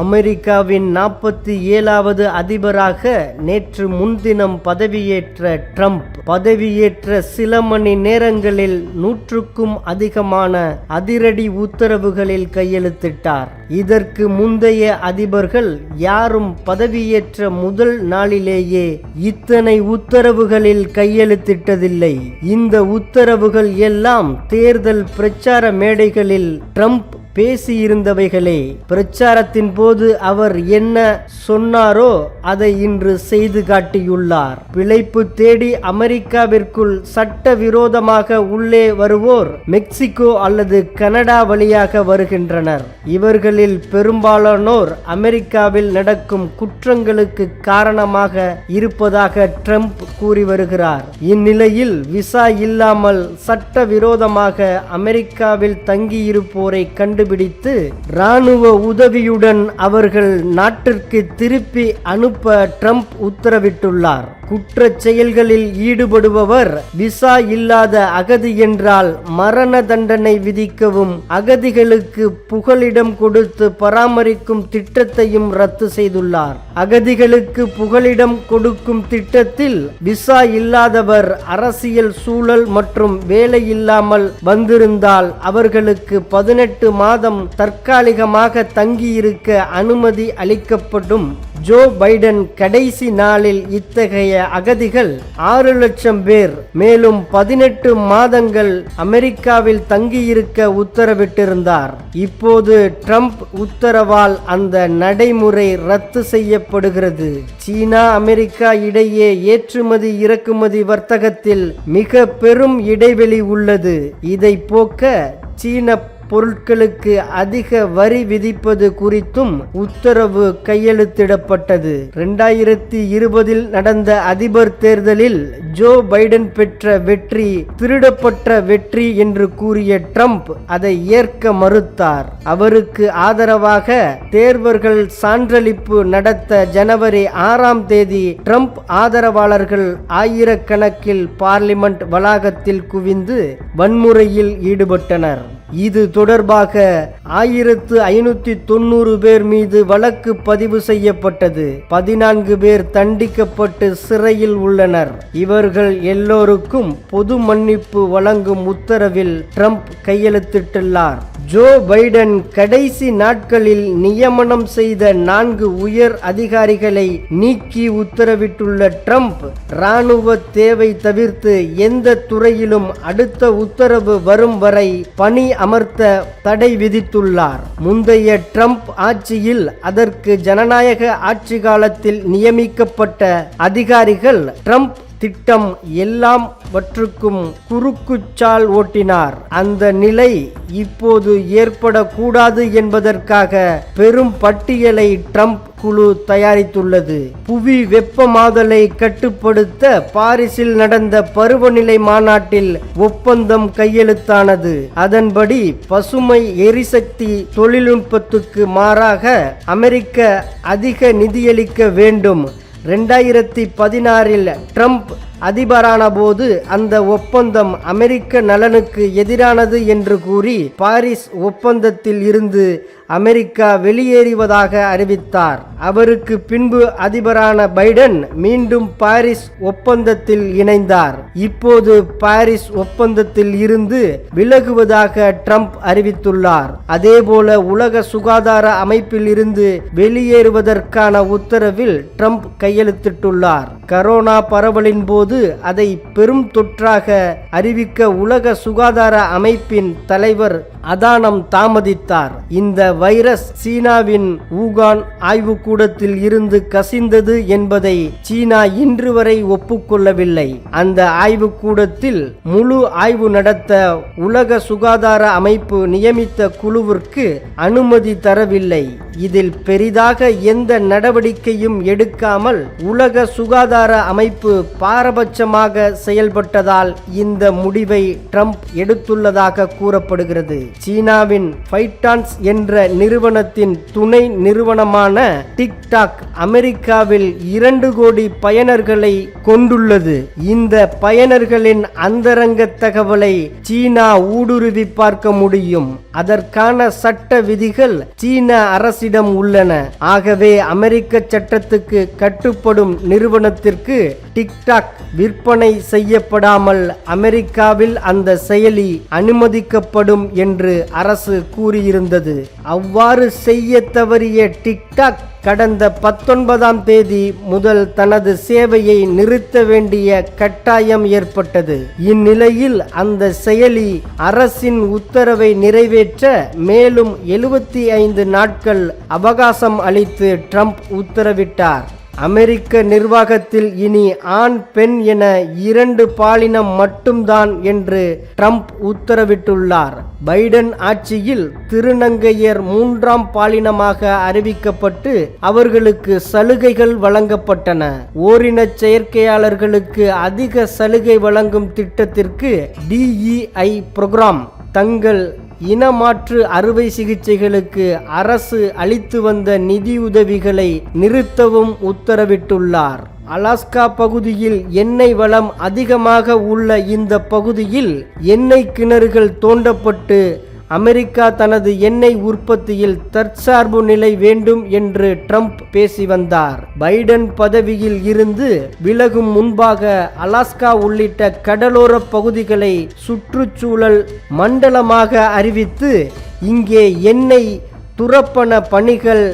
அமெரிக்காவின் நாற்பத்தி ஏழாவது அதிபராக நேற்று முன்தினம் பதவியேற்ற ட்ரம்ப். பதவியேற்ற சில மணி நேரங்களில் நூற்றுக்கும் அதிகமான அதிரடி உத்தரவுகளில் கையெழுத்திட்டார். இதற்கு முந்தைய அதிபர்கள் யாரும் பதவியேற்ற முதல் நாளிலேயே இத்தனை உத்தரவுகளில் கையெழுத்திட்டதில்லை. இந்த உத்தரவுகள் எல்லாம் தேர்தல் பிரச்சார மேடைகளில் ட்ரம்ப் பேசியிருந்தவைகளே பிரச்சாரத்தின் போது அவர் என்ன சொன்னாரோ அதை இன்று செய்து காட்டியுள்ளார். பிழைப்பு தேடி அமெரிக்காவிற்குள் சட்டவிரோதமாக உள்ளே வருவோர் மெக்சிகோ அல்லது கனடா வழியாக வருகின்றனர். இவர்களில் பெரும்பாலானோர் அமெரிக்காவில் நடக்கும் குற்றங்களுக்கு காரணமாக இருப்பதாக ட்ரம்ப் கூறி வருகிறார். இந்நிலையில் விசா இல்லாமல் சட்டவிரோதமாக அமெரிக்காவில் தங்கியிருப்போரை கண்டு கண்டுபிடித்து ராணுவ உதவியுடன் அவர்கள் நாட்டிற்கு திருப்பி அனுப்ப ட்ரம்ப் உத்தரவிட்டுள்ளார். குற்றச் செயல்களில் ஈடுபடுபவர் விசா இல்லாத அகதி என்றால் மரண தண்டனை விதிக்கவும் அகதிகளுக்கு புகலிடம் கொடுத்து பராமரிக்கும் திட்டத்தையும் ரத்து செய்துள்ளார். அகதிகளுக்கு புகலிடம் கொடுக்கும் திட்டத்தில் விசா இல்லாதவர் அரசியல் சூழல் மற்றும் வேலை இல்லாமல் வந்திருந்தால் அவர்களுக்கு பதினெட்டு மாதம் தற்காலிகமாக தங்கியிருக்க அனுமதி அளிக்கப்படும். ஜோ பைடன் கடைசி நாளில் இத்தகைய அகதிகள் ஆறு லட்சம் பேர் மேலும் பதினெட்டு மாதங்கள் அமெரிக்காவில் தங்கியிருக்க உத்தரவிட்டிருந்தார். இப்போது ட்ரம்ப் உத்தரவால் அந்த நடைமுறை ரத்து செய்யப்படுகிறது. சீனா அமெரிக்கா இடையே ஏற்றுமதி இறக்குமதி வர்த்தகத்தில் மிக பெரும் இடைவெளி உள்ளது. இதை போக்க சீன பொருட்களுக்கு அதிக வரி விதிப்பது குறித்தும் உத்தரவு கையெழுத்திடப்பட்டது. இரண்டாயிரத்தி இருபதில் நடந்த அதிபர் தேர்தலில் ஜோ பைடன் பெற்ற வெற்றி திருடப்பட்ட வெற்றி என்று கூறிய ட்ரம்ப் அதை ஏற்க மறுத்தார். அவருக்கு ஆதரவாக தேர்வர்கள் சான்றளிப்பு நடத்த ஜனவரி ஆறாம் தேதி ட்ரம்ப் ஆதரவாளர்கள் ஆயிரக்கணக்கில் பார்லிமெண்ட் வளாகத்தில் குவிந்து வன்முறையில் ஈடுபட்டனர். இது தொடர்பாக ஆயிரத்து ஐநூத்தி தொண்ணூறு பேர் மீது வழக்கு பதிவு செய்யப்பட்டது. பதினான்கு பேர் தண்டிக்கப்பட்டு சிறையில் உள்ளனர். இவர்கள் எல்லோருக்கும் பொது மன்னிப்பு வழங்கும் உத்தரவில் ட்ரம்ப் கையெழுத்திட்டுள்ளார். ஜோ பைடன் கடைசி நாட்களில் நியமனம் செய்த நான்கு உயர் அதிகாரிகளை நீக்கி உத்தரவிட்டுள்ள ட்ரம்ப் இராணுவ தேவை தவிர்த்து எந்த துறையிலும் அடுத்த உத்தரவு வரும் வரை பணி அமர்த்த தடை விதித்துள்ளார். முந்தைய ட்ரம்ப் ஆட்சியில் அதற்கு ஜனநாயக ஆட்சி காலத்தில் நியமிக்கப்பட்ட அதிகாரிகள் ட்ரம்ப் திட்டம் எல்லாவற்றுக்கும் குறுக்குச்சால் ஓட்டினார். அந்த நிலை இப்போது ஏற்படக்கூடாது என்பதற்காக பெரும் பட்டியலை ட்ரம்ப் குழு தயாரித்துள்ளது. புவி வெப்பமாதலை கட்டுப்படுத்த பாரிஸில் நடந்த பருவநிலை மாநாட்டில் ஒப்பந்தம் கையெழுத்தானது. அதன்படி பசுமை எரிசக்தி தொழில்நுட்பத்துக்கு மாறாக அமெரிக்க அதிக நிதியளிக்க வேண்டும். ரெண்டாயிரத்தி பதினாறில் ட்ரம்ப் அதிபரான போது அந்த ஒப்பந்தம் அமெரிக்க நலனுக்கு எதிரானது என்று கூறி பாரிஸ் ஒப்பந்தத்தில் இருந்து அமெரிக்கா வெளியேறுவதாக அறிவித்தார். அவருக்கு பின்பு அதிபரான பைடன் மீண்டும் பாரிஸ் ஒப்பந்தத்தில் இணைந்தார். இப்போது பாரிஸ் ஒப்பந்தத்தில் இருந்து விலகுவதாக ட்ரம்ப் அறிவித்துள்ளார். அதேபோல உலக சுகாதார அமைப்பில் இருந்து வெளியேறுவதற்கான உத்தரவில் ட்ரம்ப் கையெழுத்திட்டுள்ளார். கரோனா பரவலின் போது அதை பெரும் தொற்றாக அறிவிக்க உலக சுகாதார அமைப்பின் தலைவர் அதானம் தாமதித்தார். இந்த வைரஸ் சீனாவின் ஊகான் ஆய்வுக்கூடத்தில் இருந்து கசிந்தது என்பதை சீனா இன்று வரை ஒப்புக்கொள்ளவில்லை. அந்த ஆய்வுக்கூடத்தில் முழு ஆய்வு நடத்த உலக சுகாதார அமைப்பு நியமித்த குழுவிற்கு அனுமதி தரவில்லை. இதில் பெரிதாக எந்த நடவடிக்கையும் எடுக்காமல் உலக சுகாதார அமைப்பு பாரபட்சமாக செயல்பட்டதால் இந்த முடிவை ட்ரம்ப் எடுத்துள்ளதாக கூறப்படுகிறது. சீனாவின் ஃபைட்டான்ஸ் என்ற நிறுவனத்தின் துணை நிறுவனமான டிக்டாக் அமெரிக்காவில் இரண்டு கோடி பயனர்களை கொண்டுள்ளது. இந்த பயனர்களின் அந்தரங்க தகவலை சீனா ஊடுருவி பார்க்க முடியும். அதற்கான சட்ட விதிகள் சீன அரசிடம் உள்ளன. ஆகவே அமெரிக்க சட்டத்துக்கு கட்டுப்படும் நிறுவனத்திற்கு டிக்டாக் விற்பனை செய்யப்படாமல் அமெரிக்காவில் அந்த செயலி அனுமதிக்கப்படும் என்று அரசு கூறியிருந்தது. அவ்வாறு செய்ய தவறிய டிக்டாக் கடந்த பத்தொன்பதாம் தேதி முதல் தனது சேவையை நிறுத்த வேண்டிய கட்டாயம் ஏற்பட்டது. இந்நிலையில் அந்த செயலி அரசின் உத்தரவை நிறைவேற்ற மேலும் எழுபத்தி ஐந்து நாட்கள் அவகாசம் அளித்து ட்ரம்ப் உத்தரவிட்டார். அமெரிக்க நிர்வாகத்தில் இனி ஆண் பெண் என இரண்டு பாலினம் மட்டும்தான் என்று ட்ரம்ப் உத்தரவிட்டுள்ளார். பைடன் ஆட்சியில் திருநங்கையர் மூன்றாம் பாலினமாக அறிவிக்கப்பட்டு அவர்களுக்கு சலுகைகள் வழங்கப்பட்டன. ஓரினச் செயற்கையாளர்களுக்கு அதிக சலுகை வழங்கும் திட்டத்திற்கு டிஇஐ புரோகிராம் தங்கள் இனமாற்று அறுவை சிகிச்சைகளுக்கு அரசு அளித்து வந்த நிதியுதவிகளை நிறுத்தவும் உத்தரவிட்டுள்ளார். அலாஸ்கா பகுதியில் எண்ணெய் வளம் அதிகமாக உள்ள இந்த பகுதியில் எண்ணெய் கிணறுகள் தோண்டப்பட்டு அமெரிக்கா தனது எண்ணெய் உற்பத்தியில் தற்சார்பு நிலை வேண்டும் என்று ட்ரம்ப் பேசி வந்தார். பைடன் பதவியில் இருந்து விலகும் முன்பாக அலாஸ்கா உள்ளிட்ட கடலோர பகுதிகளை சுற்றுச்சூழல் மண்டலமாக அறிவித்து இங்கே எண்ணெய் துரப்பண பணிகள்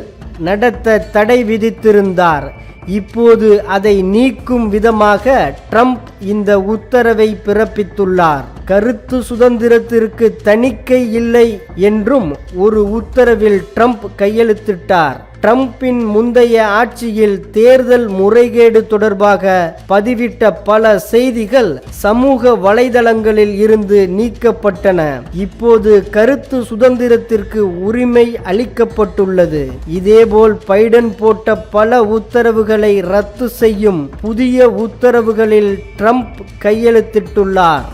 நடத்த தடை விதித்திருந்தார். இப்போது அதை நீக்கும் விதமாக ட்ரம்ப் இந்த உத்தரவை பிறப்பித்துள்ளார். கருத்து சுதந்திரத்திற்கு தணிக்கை இல்லை என்றும் ஒரு உத்தரவில் ட்ரம்ப் கையெழுத்திட்டார். ட்ரம்பின் முந்தைய ஆட்சியில் தேர்தல் முறைகேடு தொடர்பாக பதிவிட்ட பல செய்திகள் சமூக வலைதளங்களில் இருந்து நீக்கப்பட்டன. இப்போது கருத்து சுதந்திரத்திற்கு உரிமை அளிக்கப்பட்டுள்ளது. இதேபோல் பைடன் போட்ட பல உத்தரவுகளை ரத்து செய்யும் புதிய உத்தரவுகளில் ட்ரம்ப் கையெழுத்திட்டுள்ளார்.